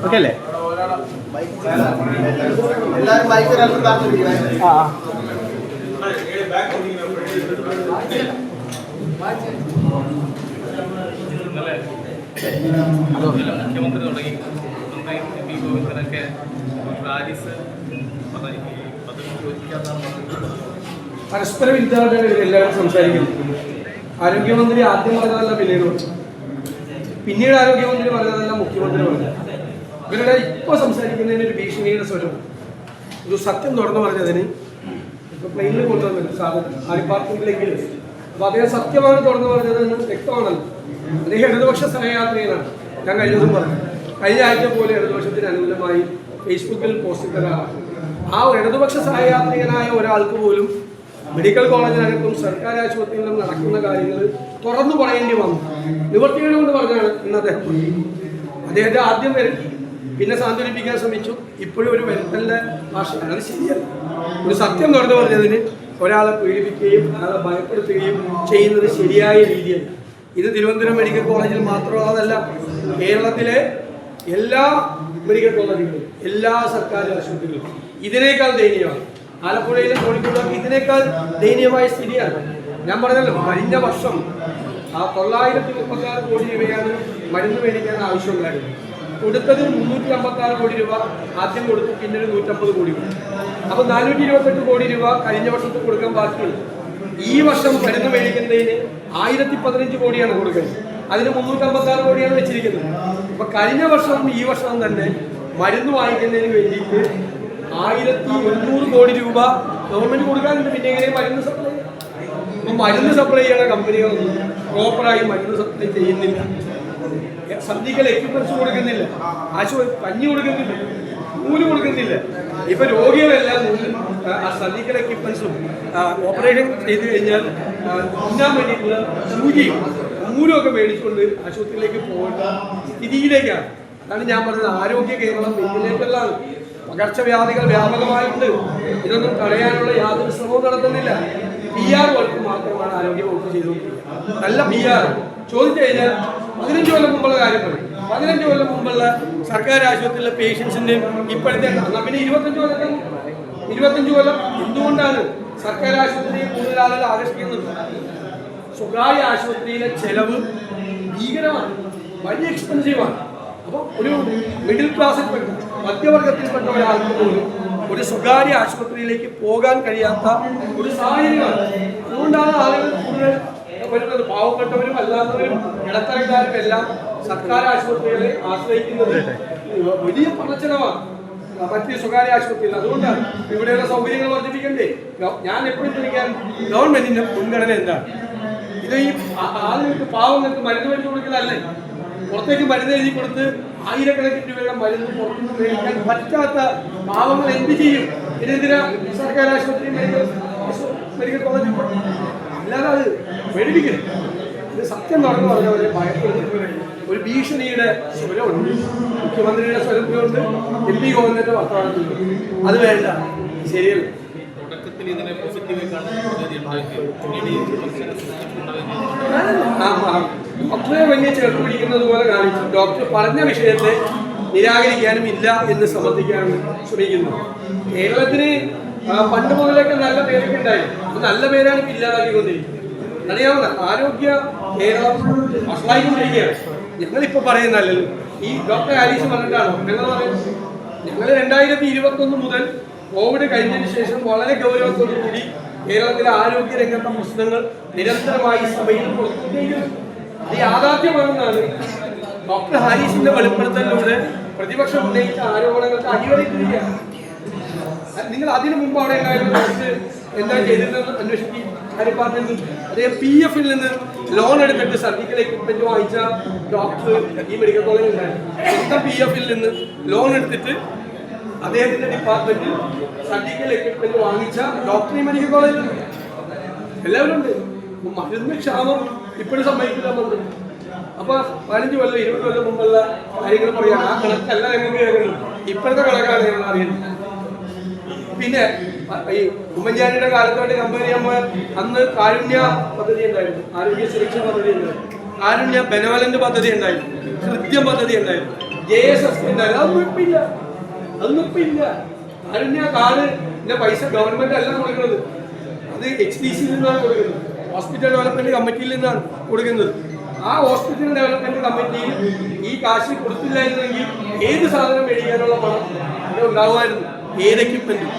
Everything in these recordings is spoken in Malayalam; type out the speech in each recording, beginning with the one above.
ഓക്കെ അല്ലേ? ആ മുഖ്യമന്ത്രി തുടങ്ങി. മുഖ്യമന്ത്രി എം പി ഗോവിന്ദനൊക്കെ പാരീസ് പറഞ്ഞത് പരസ്പര വിദ്യാർത്ഥികൾ എല്ലാവരും സംസാരിക്കുന്നത് ആരോഗ്യമന്ത്രി ആദ്യം പറഞ്ഞതല്ല പിന്നീട് പറഞ്ഞു. പിന്നീട് ആരോഗ്യമന്ത്രി പറഞ്ഞതല്ല മുഖ്യമന്ത്രി പറഞ്ഞു. ഇവരുടെ ഇപ്പോൾ സംസാരിക്കുന്നതിന് ഒരു ഭീഷണിയുടെ സ്വരം ഒരു സത്യം തുറന്നു പറഞ്ഞതിന് ഇപ്പൊ പ്ലെയിനിൽ കൊണ്ടുവന്നില്ല സാധനം. ആലിപ്പാർക്കിലേക്ക് അപ്പൊ അദ്ദേഹം സത്യമാണ് തുറന്നു പറഞ്ഞതെന്ന് വ്യക്തമാണല്ലോ. അദ്ദേഹം ഇടതുപക്ഷ സഹയാത്രികനാണ്. ഞാൻ കഴിഞ്ഞ ദിവസം പറഞ്ഞു. കഴിഞ്ഞ ആഴ്ച പോലെ ഇടതുപക്ഷത്തിന് അനുകൂലമായി ഫേസ്ബുക്കിൽ പോസ്റ്റ് ഇട്ട ആ ഇടതുപക്ഷ സഹയാത്രികനായ ഒരാൾക്ക് പോലും മെഡിക്കൽ കോളേജിനകത്തും സർക്കാർ ആശുപത്രികളിലും നടക്കുന്ന കാര്യങ്ങൾ തുറന്നു പറയേണ്ടി വന്നു. നിവർത്തികൾ കൊണ്ട് പറഞ്ഞാണ് ഇന്ന് അദ്ദേഹം. അദ്ദേഹത്തെ ആദ്യം വരുത്തി പിന്നെ സാന്ത്വനിപ്പിക്കാൻ ശ്രമിച്ചു. ഇപ്പോഴും ഒരു വരുത്തലിന്റെ ഭാഷ. അത് ശരിയല്ല. ഒരു സത്യം തുറന്നു പറഞ്ഞതിന് ഒരാളെ പീഡിപ്പിക്കുകയും ഒരാളെ ഭയപ്പെടുത്തുകയും ചെയ്യുന്നത് ശരിയായ രീതിയല്ല. ഇത് തിരുവനന്തപുരം മെഡിക്കൽ കോളേജിൽ മാത്രമുള്ളതല്ല കേരളത്തിലെ എല്ലാ മെഡിക്കൽ കോളേജുകളിലും എല്ലാ സർക്കാർ ആശുപത്രികളിലും. ഇതിനേക്കാൾ ദയനീയമാണ്. ആലപ്പുഴയിലും കോഴിക്കോടും ഇതിനേക്കാൾ ദയനീയമായ സ്ഥിതിയാണ്. ഞാൻ പറഞ്ഞല്ലോ കഴിഞ്ഞ വർഷം ആ തൊള്ളായിരത്തി മുപ്പത്തി ആറ് കോടി രൂപയാണ് മരുന്ന് മേടിക്കാൻ ആവശ്യമുണ്ടായിരുന്നു കൊടുത്തത് മുന്നൂറ്റി അമ്പത്തി ആറ് കോടി രൂപ ആദ്യം കൊടുത്തു പിന്നീട് നൂറ്റമ്പത് കോടി രൂപ അപ്പൊ നാനൂറ്റി ഇരുപത്തെട്ട് കോടി രൂപ കഴിഞ്ഞ വർഷത്തിൽ കൊടുക്കാൻ ബാക്കിയുണ്ട് ഈ വർഷം മരുന്ന് മേടിക്കുന്നതിന് ആയിരത്തി പതിനഞ്ച് കോടിയാണ് കൊടുക്കുന്നത്. അതിന് മുന്നൂറ്റി അമ്പത്തി ആറ് കോടിയാണ് വെച്ചിരിക്കുന്നത്. അപ്പൊ കഴിഞ്ഞ വർഷവും ഈ വർഷവും തന്നെ മരുന്ന് വാങ്ങിക്കുന്നതിന് വേണ്ടിയിട്ട് ആയിരത്തി എണ്ണൂറ് കോടി രൂപ ഗവൺമെന്റ് കൊടുക്കാനുണ്ട്. പിന്നെ എങ്ങനെ മരുന്ന് സപ്ലൈ മരുന്ന് സപ്ലൈ ചെയ്യണ കമ്പനികളൊന്നും പ്രോപ്പറായി മരുന്ന് സപ്ലൈ ചെയ്യുന്നില്ല. സന്ധികൾ എക്യുപ്മെന്റ്സ് കൊടുക്കുന്നില്ല. ആശുപത്രി കഞ്ഞി കൊടുക്കുന്നില്ല. നൂൽ കൊടുക്കുന്നില്ല. ഇപ്പൊ രോഗികളെല്ലാം സർജിക്കൽ എക്യുപ്മെന്റ്സും ഓപ്പറേഷൻ ചെയ്തു കഴിഞ്ഞാൽ ഉണ്ണാൻ വേണ്ടിയിട്ടുള്ള സൂചിയും നൂലും ഒക്കെ മേടിച്ചുകൊണ്ട് ആശുപത്രിയിലേക്ക് പോകേണ്ട സ്ഥിതിയിലേക്കാണ്. അതാണ് ഞാൻ പറഞ്ഞത്. ആരോഗ്യ കേരളം വെന്റിലേറ്ററിലാണ്. പകർച്ചവ്യാധികൾ വ്യാപകമായിട്ടുണ്ട് ഇതൊന്നും തടയാനുള്ള യാതൊരു ശ്രമവും നടത്തുന്നില്ല. പി ആർ വർക്ക് മാത്രമാണ് ആരോഗ്യ വകുപ്പ് ചെയ്തുകൊണ്ടിരിക്കുന്നത്. നല്ല പി ആർ ചോദിച്ചു കഴിഞ്ഞാൽ പതിനഞ്ച് കൊല്ലം മുമ്പുള്ള കാര്യം പറയും പതിനഞ്ച് കൊല്ലം മുമ്പുള്ള സർക്കാർ ആശുപത്രിയിലെ പേഷ്യൻസിന്റെ ഇപ്പോഴത്തെ പിന്നെ ഇരുപത്തഞ്ച് കൊല്ലം ഇരുപത്തഞ്ച് കൊല്ലം എന്തുകൊണ്ടാണ് സർക്കാർ ആശുപത്രിയെ കൂടുതൽ ആളുകൾ ആകർഷിക്കുന്നത്? സ്വകാര്യ ആശുപത്രിയിലെ ചെലവ് ഭീകരമാണ്. വലിയ എക്സ്പെൻസീവാണ് അപ്പോൾ ഒരു മിഡിൽ ക്ലാസ്സിൽപ്പെട്ട മധ്യവർഗത്തിൽപ്പെട്ട ഒരാൾക്ക് പോലും ഒരു സ്വകാര്യ ആശുപത്രിയിലേക്ക് പോകാൻ കഴിയാത്ത ഒരു സാഹചര്യമാണ്. അതുകൊണ്ടാണ് ആളുകൾ കൂടുതൽ വരുന്നത്. പാവപ്പെട്ടവരും അല്ലാത്തവരും ഇടത്തരക്കാരും എല്ലാം സർക്കാർ ആശുപത്രികളെ ആശ്രയിക്കുന്നത് വലിയ പണച്ചെലവാണ് മറ്റ് സ്വകാര്യ ആശുപത്രിയിൽ അതുകൊണ്ടാണ് ഇവിടെയുള്ള സൗകര്യങ്ങൾ വർദ്ധിപ്പിക്കണ്ടേ ഞാൻ എപ്പോഴും ചോദിക്കാൻ ഗവൺമെന്റിന്റെ മുൻഗണന എന്താണ്? ഇത് ഈ ആളുകൾക്ക് പാവങ്ങൾക്ക് മരുന്ന് മേടിച്ചു കൊടുക്കലല്ലേ പുറത്തേക്ക് മരുന്ന് എഴുതി കൊടുത്ത് ആയിരക്കണക്കിന് രൂപയുടെ മരുന്ന് പുറത്തുനിന്ന് മേടിക്കാൻ പറ്റാത്ത പാവങ്ങൾ എന്ത് ചെയ്യും? ഇതിനെതിരെ സർക്കാർ ആശുപത്രി മെഡിക്കൽ കോളേജ് അല്ലാതെ അത് മേടിപ്പിക്കരുത് ഇത് സത്യം നടന്നു പറഞ്ഞവരെ ഭയപ്പെടുത്തുന്ന ഒരു ഭീഷണിയുടെ സ്വരമുണ്ട്. മുഖ്യമന്ത്രിയുടെ സ്വരത്തിലുണ്ട് എം പി ഗോവിന്ദന്റെ വർത്തമാനത്തിലുണ്ട് അത് വേണ്ട. ശരിയല്ല. തുടക്കത്തിൽ ഇതിനെ പോസിറ്റീവായി ഡോക്ടറെ വലിയ ചേർത്ത് പിടിക്കുന്നത് പോലെ കാണിച്ചു. ഡോക്ടർ പറഞ്ഞ വിഷയത്തെ നിരാകരിക്കാനും ഇല്ല എന്ന് സമർത്ഥിക്കാനും ശ്രമിക്കുന്നു. കേരളത്തിന് പണ്ട് മുതലൊക്കെ നല്ല പേരൊക്കെ ഉണ്ടായി. അപ്പൊ നല്ല പേരാണ് ഇപ്പൊ ഇല്ലാതാക്കിക്കൊണ്ടിരിക്കുന്നത്. അറിയാവുന്ന ആരോഗ്യ കേരളം വഷളായിക്കൊണ്ടിരിക്കുകയാണ്. ഞങ്ങളിപ്പോൾ പറയുന്നല്ലോ ഈ ഡോക്ടർ ആലീസ് പറഞ്ഞിട്ടാണോ? ഞങ്ങൾ പറയുന്നത് ഞങ്ങൾ രണ്ടായിരത്തി ഇരുപത്തി ഒന്ന് മുതൽ കോവിഡ് കഴിഞ്ഞതിന് ശേഷം വളരെ ഗൗരവത്തോടു കൂടി കേരളത്തിലെ ആരോഗ്യ രംഗത്തെ പ്രശ്നങ്ങൾ നിരന്തരമായി സഭയിൽ അത് യാഥാർത്ഥ്യമാണെന്നാണ് ഡോക്ടർ ഹാരിസിന്റെ വെളിപ്പെടുത്തലിലൂടെ പ്രതിപക്ഷം ഉന്നയിച്ച ആരോപണങ്ങൾക്ക് അടിവരയിട്ടിരിക്കുകയാണ്. നിങ്ങൾ അതിനു മുമ്പ് അവിടെ എന്താ ചെയ്തിരുന്നത് അന്വേഷിക്കും. ഡിപ്പാർട്ട്മെന്റിൽ അദ്ദേഹം പി എഫിൽ നിന്ന് ലോൺ എടുത്തിട്ട് സർജിക്കൽ എക്യുപ്മെന്റ് വാങ്ങിച്ച ഡോക്ടർ ഈ മെഡിക്കൽ കോളേജിൽ ഉണ്ടായിരുന്നു. പി എഫിൽ നിന്ന് ലോൺ എടുത്തിട്ട് അദ്ദേഹത്തിന്റെ ഡിപ്പാർട്ട്മെന്റിൽ സർജിക്കൽ എക്യുപ്മെന്റ് വാങ്ങിച്ച ഡോക്ടർ മെഡിക്കൽ കോളേജിൽ എല്ലാവരും ഉണ്ട്. മരുന്ന് ക്ഷാമം ഇപ്പോഴും സമ്മതിക്കില്ല മന്ത്രി അപ്പൊ പതിനഞ്ച് കൊല്ലം ഇരുപത് കൊല്ലം മുമ്പുള്ള കാര്യങ്ങൾ പറയാം ആ കണക്കല്ല ഞങ്ങൾക്ക് ഇപ്പോഴത്തെ കണക്കാണ് ഞങ്ങൾ അറിയുന്നത്. പിന്നെ ഈ ഉമ്മൻചാണ്ടിയുടെ കാലത്തോട്ട് ചെയ്യുമ്പോൾ അന്ന് കാരുണ്യ പദ്ധതി ഉണ്ടായിരുന്നു. ആരോഗ്യ സുരക്ഷാ പദ്ധതി ഉണ്ടായിരുന്നു. കാരുണ്യ ബെനവലന്റ് പദ്ധതി ഉണ്ടായിരുന്നു. കൃത്യം പദ്ധതി ഉണ്ടായിരുന്നു. ജെ എസ് എസ് ഉണ്ടായിരുന്നു. അതൊന്നും ഇപ്പൊ ഇല്ല അതൊന്നും ഇപ്പൊ ഇല്ല കാരുണ്യ കാർഡിന്റെ പൈസ ഗവൺമെന്റ് അല്ല കൊടുക്കുന്നത്. അത് എച്ച് ഡി സിയിൽ നിന്നാണ് കൊടുക്കുന്നത്. ഹോസ്പിറ്റൽ ഡെവലപ്മെന്റ് കമ്മിറ്റിയിൽ നിന്നാണ് കൊടുക്കുന്നത്. ആ ഹോസ്പിറ്റൽ ഡെവലപ്മെന്റ് കമ്മിറ്റി ഈ കാശ് കൊടുത്തില്ലായിരുന്നെങ്കിൽ ഏത് സാധനം മേടിക്കാനുള്ള പണം അവിടെ ഉണ്ടാകുമായിരുന്നു ഏത് എക്യുപ്മെന്റും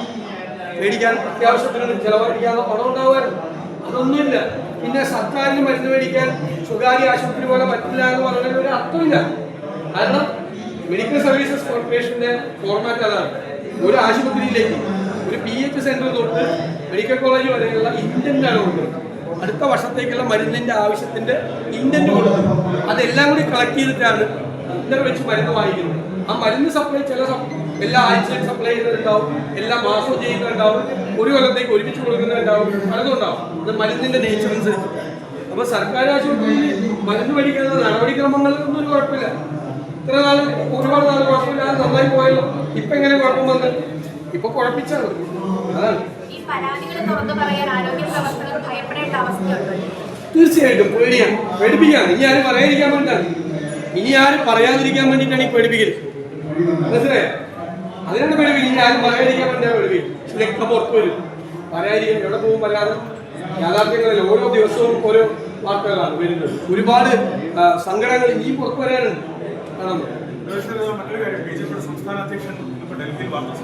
മേടിക്കാൻ അത്യാവശ്യത്തിന് ചെലവഴിക്കാനുള്ള പണം ഉണ്ടാകുമായിരുന്നു അതൊന്നുമില്ല. പിന്നെ സർക്കാരിന് മരുന്ന് മേടിക്കാൻ സ്വകാര്യ ആശുപത്രി പോലെ പറ്റില്ല എന്ന് പറഞ്ഞാൽ ഒരു അർത്ഥമില്ല. കാരണം മെഡിക്കൽ സർവീസസ് കോർപ്പറേഷന്റെ ഫോർമാറ്റ് അതാണ്. ഒരു ആശുപത്രിയിലേക്ക് ഒരു പി എച്ച് സെന്റർ തൊട്ട് മെഡിക്കൽ കോളേജ് വരെയുള്ള ഇന്റന്റ് ആണ് കൊടുക്കുന്നത്. അടുത്ത വർഷത്തേക്കുള്ള മരുന്നിന്റെ ആവശ്യത്തിന്റെ ഇന്റന്റ് കൊടുക്കും അതെല്ലാം കൂടി കളക്ട് ചെയ്തിട്ടാണ് ഇന്നർ വെച്ച് മരുന്ന് വാങ്ങിക്കുന്നത്. ആ മരുന്ന് സപ്ലൈ ചില എല്ലാ ആഴ്ചയും സപ്ലൈ ചെയ്യുന്നുണ്ടാവും എല്ലാ മാസവും ചെയ്യുന്നുണ്ടാവും ഒരു കൊല്ലത്തേക്ക് ഒരുമിച്ച് കൊടുക്കുന്നുണ്ടാവും പലതും ഉണ്ടാവും. അത് മരുന്നിന്റെ നേച്ചർ അനുസരിച്ച്. അപ്പൊ സർക്കാർ ആശുപത്രിയിൽ മരുന്ന് മേടിക്കുന്ന നടപടിക്രമങ്ങളിലൊന്നും ഒരു കുഴപ്പമില്ല. ഇത്ര നാൾ ഒരുപാട് നാൾ കുഴപ്പമില്ലാതെ നന്നായി പോയല്ലോ. ഇപ്പൊ എങ്ങനെ കുഴപ്പം വന്ന്? ഇപ്പൊ കുഴപ്പിച്ചാണ്. അതാണ്. തീർച്ചയായിട്ടും പേടിയാണ്. പേടിപ്പിക്കാണ് ഇനി ആരും പറയാതിരിക്കാൻ വേണ്ടിയിട്ടാണ്. ഇനി ആരും പറയാതിരിക്കാൻ വേണ്ടിയിട്ടാണ് ഈ പേടിപ്പിക്കൽ മനസ്സിലായോ? അതിനാണ് പേടിപ്പിക്കൽ ഇനി ആരും പറയാതിരിക്കാൻ വേണ്ടിയാണ് പേടിപ്പിക്കൽ ഇതൊക്കെ പുറത്തു വരും. പറയാതിരിക്കാൻ എവിടെ പോകും പറയാതെ? യാഥാർത്ഥ്യങ്ങളിൽ ഓരോ ദിവസവും ഓരോ വാർത്തകളാണ് വരുന്നത്. ഒരുപാട് സങ്കടങ്ങൾ ഇനിയും പുറത്തു വരാനുണ്ട്. സംസ്ഥാന ഡൽഹിയിൽ കോൺഗ്രസ്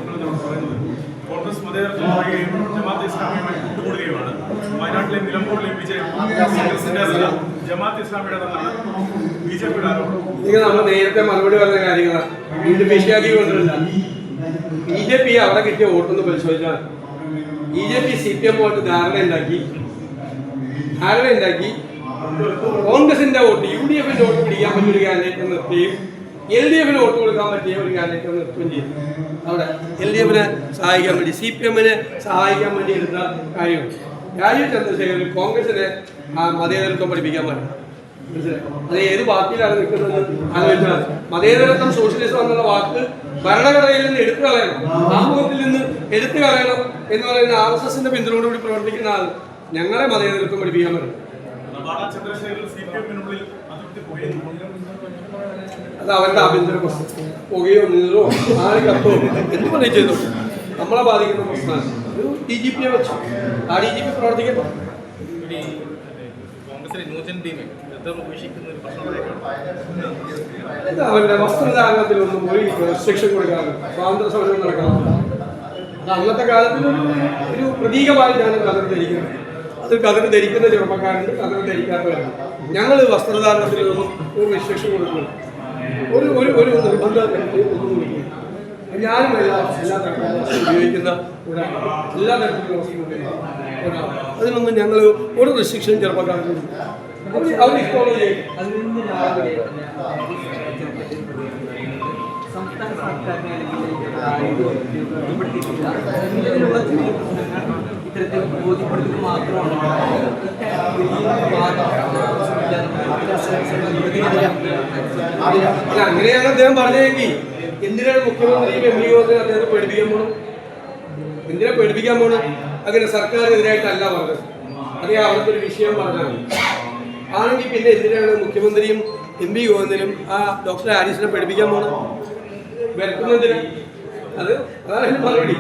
നമ്മൾ നേരത്തെ മറുപടി പറഞ്ഞ കാര്യങ്ങളാണ് വീണ്ടും വിഷയാക്കി ബി ജെ പി അവിടെ കിട്ടിയ വോട്ടൊന്ന് പരിശോധിച്ചാൽ B J P C P M vote ധാരണ ഉണ്ടാക്കി ധാരണ ഉണ്ടാക്കി കോൺഗ്രസിന്റെ വോട്ട് യു ഡി എഫിന്റെ വോട്ട് പിടിക്കാൻ പറ്റിയ ഒരു കാൻഡിഡേറ്റ് നിർത്തുകയും എൽ ഡി എഫിന് വോട്ട് കൊടുക്കാൻ പറ്റിയ ഒരു കാൻഡിഡേറ്റ് നിർത്തുകയും ചെയ്തു. അവിടെ എൽ ഡി എഫിനെ സഹായിക്കാൻ വേണ്ടി സി പി എമ്മിനെ സഹായിക്കാൻ വേണ്ടി എടുത്ത കാര്യമാണ് രാജീവ് ചന്ദ്രശേഖരൻ കോൺഗ്രസിനെ മതേതരത്വം പഠിപ്പിക്കാൻ പറഞ്ഞു? അത് ഏത് പാർട്ടിയിലാണ് നിൽക്കുന്നത്? മതേതരത്വം സോഷ്യലിസം എന്നുള്ള വാക്ക് ഭരണഘടനയിൽ നിന്ന് എടുത്തു കളയണം. സമൂഹത്തിൽ നിന്ന് എടുത്തു കളയണം എന്ന് പറയുന്ന ആർ എസ് എസിന്റെ പിന്തുണയോടുകൂടി പ്രവർത്തിക്കുന്ന ആൾ ഞങ്ങളെ മതേതരത്വം പഠിപ്പിക്കാൻ പറ്റും അത് അവരുടെ ആഭ്യന്തര പ്രശ്നം. പുകയോ നീറോ ആര് കത്തോ എന്ത് പറഞ്ഞു ചെയ്തു? നമ്മളെ ബാധിക്കുന്ന പ്രശ്നമാണ്. ഒരു ഡി ജി പിയെ വെച്ചു. ആ ഡി ജി പി പ്രവർത്തിക്കട്ടെ. ഇവിടെ വസ്ത്രധാരണത്തിൽ ഒന്നും ഒരു പ്രശ്നം ഉണ്ടായിട്ടുണ്ട്. ഇത് അവരുടെ വസ്ത്രധാരണത്തിലൊന്നും ഒരു റെസ്ട്രിക്ഷൻ കൊടുക്കാതെ സ്വാതന്ത്ര്യ സമരം നടക്കണം അത് അന്നത്തെ കാലത്തിൽ ഒരു പ്രതീകമായി പ്രതീകമായിട്ടാണ് കതിർ ധരിക്കുന്നത് അത് കതിർ ധരിക്കുന്ന ചെറുപ്പക്കാരുണ്ട് കതിർ ധരിക്കാത്തവരുണ്ട്. ഞങ്ങൾ വസ്ത്രധാരണത്തിലൊന്നും ഒരു റെസ്ട്രിക്ഷൻ കൊടുക്കുന്നു. ഒരു ഒരു ഒരു നിർബന്ധം ഞാനും എല്ലാ എല്ലാ തരത്തിലുള്ള ഉപയോഗിക്കുന്ന ഒരാളാണ്. എല്ലാ ഉപയോഗിക്കുന്ന ഒരാളാണ്. അതിനൊന്നും ഞങ്ങൾ ഒരു റിസ്ട്രിക്ഷൻ ചെറുപ്പക്കാർക്ക് അവർ ഇഷ്ടമുള്ളത് ചെയ്യും സംസ്ഥാന ഇത്തരത്തിൽ ബോധ്യപ്പെടുത്തുക മാത്രമാണ്. അങ്ങനെയാണ് അദ്ദേഹം പറഞ്ഞതെങ്കിൽ എന്തിനാണ് മുഖ്യമന്ത്രിയും എം പി ഒക്കെ അദ്ദേഹത്തെ പേടിപ്പിക്കാൻ പോണം എന്തിനാ പേടിപ്പിക്കാൻ പോണം അങ്ങനെ സർക്കാരിനെതിരായിട്ടല്ല പറഞ്ഞത്. അതേ അവിടുത്തെ ഒരു വിഷയം പറഞ്ഞാണ്. ആണെങ്കിൽ പിന്നെ എന്തിനാണ് മുഖ്യമന്ത്രിയും എം പി ഗോവിന്ദനും ആ ഡോക്ടർ ഹാരിസിനെ പേടിപ്പിക്കാൻ പോണം വരുത്തുന്നതിന് അത് അതാണ് മറുപടി.